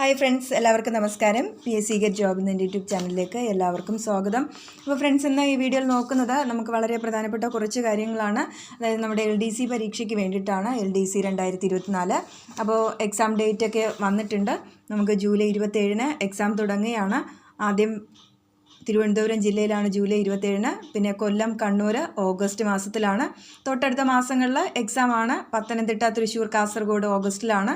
Hi friends എല്ലാവർക്കും നമസ്കാരം. P S C get job എന്ന യൂട്യൂബ് ചാനലിലേക്ക് എല്ലാവർക്കും സ്വാഗതം. അപ്പോൾ ഫ്രണ്ട്സ് ഇന്ന് ഈ വീഡിയോയിൽ നോക്കുന്നത് നമുക്ക് വളരെ പ്രധാനപ്പെട്ട കുറച്ച് കാര്യങ്ങളാണ്. അതായത് നമ്മുടെ എൽ ഡി സി പരീക്ഷയ്ക്ക് വേണ്ടിയിട്ടാണ് എൽ ഡി സി രണ്ടായിരത്തി ഇരുപത്തിനാല് അപ്പോൾ എക്സാം ഡേറ്റ് ഒക്കെ വന്നിട്ടുണ്ട്. നമുക്ക് ജൂലൈ ഇരുപത്തേഴിന് എക്സാം തുടങ്ങുകയാണ്. ആദ്യം തിരുവനന്തപുരം ജില്ലയിലാണ് ജൂലൈ ഇരുപത്തേഴിന് പിന്നെ കൊല്ലം കണ്ണൂർ ഓഗസ്റ്റ് മാസത്തിലാണ്. തൊട്ടടുത്ത മാസങ്ങളിൽ എക്സാമാണ് പത്തനംതിട്ട തൃശ്ശൂർ കാസർഗോഡ് ഓഗസ്റ്റിലാണ്.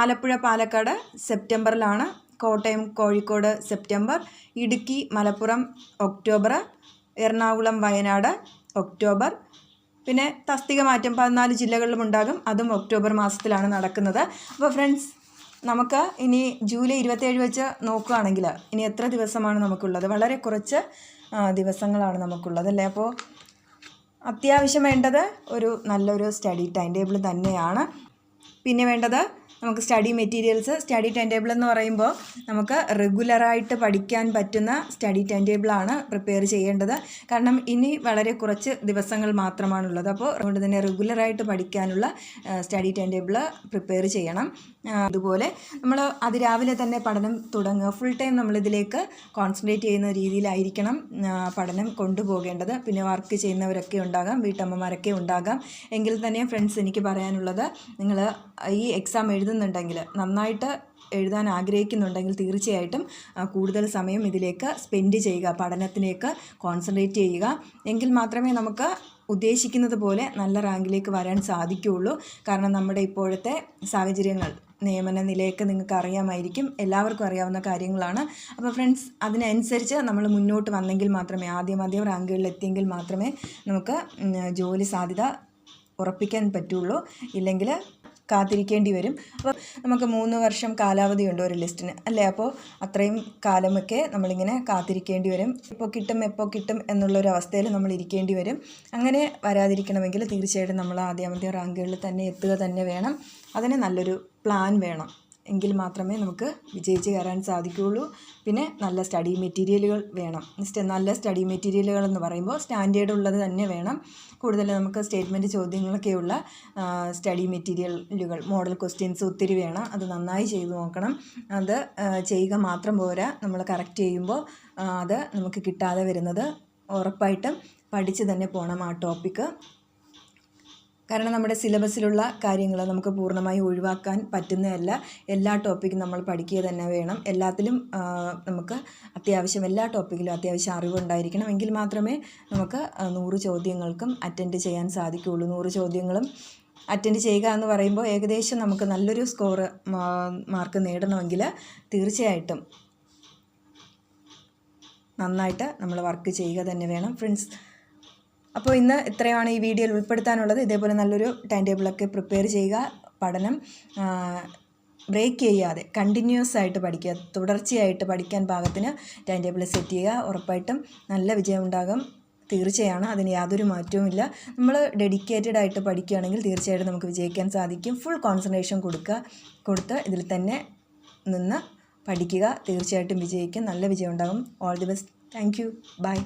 Alappuzha Palakkad സെപ്റ്റംബറിലാണ് Kottayam Kozhikode September Idukki Malappuram October Ernakulam Wayanad October. പിന്നെ തസ്തിക മാറ്റം പതിനാല് ജില്ലകളിലും ഉണ്ടാകും അതും ഒക്ടോബർ മാസത്തിലാണ് നടക്കുന്നത്. അപ്പോൾ ഫ്രണ്ട്സ് നമുക്ക് ഇനി ജൂലൈ ഇരുപത്തേഴ് വെച്ച് നോക്കുകയാണെങ്കിൽ ഇനി എത്ര ദിവസമാണ് നമുക്കുള്ളത്? വളരെ കുറച്ച് ദിവസങ്ങളാണ് നമുക്കുള്ളത് അല്ലേ? അപ്പോൾ അത്യാവശ്യം വേണ്ടത് ഒരു നല്ലൊരു സ്റ്റഡി ടൈം ടേബിൾ തന്നെയാണ്. പിന്നെ വേണ്ടത് നമുക്ക് study materials study time table എന്ന് പറയുമ്പോൾ നമുക്ക് റെഗുലറായിട്ട് പഠിക്കാൻ പറ്റുന്ന സ്റ്റഡി ടൈം ടേബിളാണ് പ്രിപ്പയർ ചെയ്യേണ്ടത്. കാരണം ഇനി വളരെ കുറച്ച് ദിവസങ്ങൾ മാത്രമാണുള്ളത്. അപ്പോൾ അതുകൊണ്ട് തന്നെ റെഗുലറായിട്ട് പഠിക്കാനുള്ള സ്റ്റഡി ടൈം ടേബിൾ പ്രിപ്പയർ ചെയ്യണം. അതുപോലെ നമ്മൾ അതിരാവിലെ തന്നെ പഠനം തുടങ്ങുക. ഫുൾ ടൈം നമ്മളിതിലേക്ക് കോൺസെൻട്രേറ്റ് ചെയ്യുന്ന രീതിയിലായിരിക്കണം പഠനം കൊണ്ടുപോകേണ്ടത്. പിന്നെ വർക്ക് ചെയ്യുന്നവരൊക്കെ ഉണ്ടാകാം വീട്ടമ്മമാരൊക്കെ ഉണ്ടാകാം. എങ്കിൽ തന്നെ ഫ്രണ്ട്സ് എനിക്ക് പറയാനുള്ളത് നിങ്ങൾ ഈ എക്സാം എഴുതുന്നുണ്ടെങ്കിൽ നന്നായിട്ട് എഴുതാൻ ആഗ്രഹിക്കുന്നുണ്ടെങ്കിൽ തീർച്ചയായിട്ടും കൂടുതൽ സമയം ഇതിലേക്ക് സ്പെൻഡ് ചെയ്യുക പഠനത്തിലേക്ക് കോൺസെൻട്രേറ്റ് ചെയ്യുക. എങ്കിൽ മാത്രമേ നമുക്ക് ഉദ്ദേശിക്കുന്നത് പോലെ നല്ല റാങ്കിലേക്ക് വരാൻ സാധിക്കുകയുള്ളൂ. കാരണം നമ്മുടെ ഇപ്പോഴത്തെ സാഹചര്യങ്ങൾ നിയമന നിലയൊക്കെ നിങ്ങൾക്ക് അറിയാമായിരിക്കും എല്ലാവർക്കും അറിയാവുന്ന കാര്യങ്ങളാണ്. അപ്പോൾ ഫ്രണ്ട്സ് അതിനനുസരിച്ച് നമ്മൾ മുന്നോട്ട് വന്നെങ്കിൽ മാത്രമേ ആദ്യം ആദ്യം റാങ്കുകളിൽ എത്തിയെങ്കിൽ മാത്രമേ നമുക്ക് ജോലി സാധ്യത ഉറപ്പിക്കാൻ പറ്റുള്ളൂ. ഇല്ലെങ്കിൽ കാത്തിരിക്കേണ്ടി വരും. അപ്പോൾ നമുക്ക് മൂന്ന് വർഷം കാലാവധിയുണ്ട് ഒരു ലിസ്റ്റിന്. അല്ലേ? അപ്പോൾ അത്രയും കാലമൊക്കെ നമ്മളിങ്ങനെ കാത്തിരിക്കേണ്ടി വരും. ഇപ്പോൾ കിട്ടും എപ്പോൾ കിട്ടും എന്നുള്ളൊരു അവസ്ഥയിൽ നമ്മൾ ഇരിക്കേണ്ടി വരും. അങ്ങനെ വരാതിരിക്കണമെങ്കിൽ തീർച്ചയായിട്ടും നമ്മൾ ആദ്യാമത്തെ റാങ്കുകളിൽ തന്നെ എത്തുക തന്നെ വേണം. അതിന് നല്ലൊരു പ്ലാൻ വേണം. എങ്കിൽ മാത്രമേ നമുക്ക് വിജയിച്ച് കയറാൻ സാധിക്കുകയുള്ളൂ. പിന്നെ നല്ല സ്റ്റഡി മെറ്റീരിയലുകൾ വേണം. നല്ല സ്റ്റഡി മെറ്റീരിയലുകൾ എന്ന് പറയുമ്പോൾ സ്റ്റാൻഡേർഡ് ഉള്ളത് തന്നെ വേണം. കൂടുതൽ നമുക്ക് സ്റ്റേറ്റ്മെന്റ് ചോദ്യങ്ങളൊക്കെയുള്ള സ്റ്റഡി മെറ്റീരിയലുകൾ മോഡൽ ക്വസ്റ്റ്യൻസ് ഒത്തിരി വേണം. അത് നന്നായി ചെയ്തു നോക്കണം. അത് ചെയ്യുക മാത്രം പോരാ. നമ്മൾ കറക്റ്റ് ചെയ്യുമ്പോൾ അത് നമുക്ക് കിട്ടാതെ വരുന്നത് ഉറപ്പായിട്ടും പഠിച്ച് തന്നെ പോകണം ആ ടോപ്പിക്ക്. കാരണം നമ്മുടെ സിലബസിലുള്ള കാര്യങ്ങൾ നമുക്ക് പൂർണമായി ഒഴിവാക്കാൻ പറ്റുന്നതല്ല. എല്ലാ ടോപ്പിക്കും നമ്മൾ പഠിക്കുക തന്നെ വേണം. എല്ലാത്തിലും നമുക്ക് അത്യാവശ്യം എല്ലാ ടോപ്പിക്കിലും അത്യാവശ്യം അറിവുണ്ടായിരിക്കണം. എങ്കിൽ മാത്രമേ നമുക്ക് നൂറ് ചോദ്യങ്ങൾക്കും അറ്റൻഡ് ചെയ്യാൻ സാധിക്കുകയുള്ളൂ. നൂറ് ചോദ്യങ്ങളും അറ്റൻഡ് ചെയ്യുക എന്ന് പറയുമ്പോൾ ഏകദേശം നമുക്ക് നല്ലൊരു സ്കോർ മാർക്ക് നേടണമെങ്കിൽ തീർച്ചയായിട്ടും നന്നായിട്ട് നമ്മൾ വർക്ക് ചെയ്യുക തന്നെ വേണം. ഫ്രണ്ട്സ് അപ്പോൾ ഇന്ന് ഇത്രയാണ് ഈ വീഡിയോയിൽ ഉൾപ്പെടുത്താനുള്ളത്. ഇതേപോലെ നല്ലൊരു ടൈം ടേബിളൊക്കെ പ്രിപ്പയർ ചെയ്യുക പഠനം ബ്രേക്ക് ചെയ്യാതെ കണ്ടിന്യൂസ് ആയിട്ട് പഠിക്കുക തുടർച്ചയായിട്ട് പഠിക്കാൻ പാകത്തിന് ടൈം ടേബിൾ സെറ്റ് ചെയ്യുക. ഉറപ്പായിട്ടും നല്ല വിജയമുണ്ടാകും. തീർച്ചയാണ് അതിന് യാതൊരു മാറ്റവുമില്ല നമ്മൾ ഡെഡിക്കേറ്റഡ് ആയിട്ട് പഠിക്കുകയാണെങ്കിൽ തീർച്ചയായിട്ടും നമുക്ക് വിജയിക്കാൻ സാധിക്കും. ഫുൾ കോൺസെൻട്രേഷൻ കൊടുക്കുക കൊടുത്ത് ഇതിൽ തന്നെ നിന്ന് പഠിക്കുക തീർച്ചയായിട്ടും വിജയിക്കും. നല്ല വിജയം ഉണ്ടാകും all the best thank you bye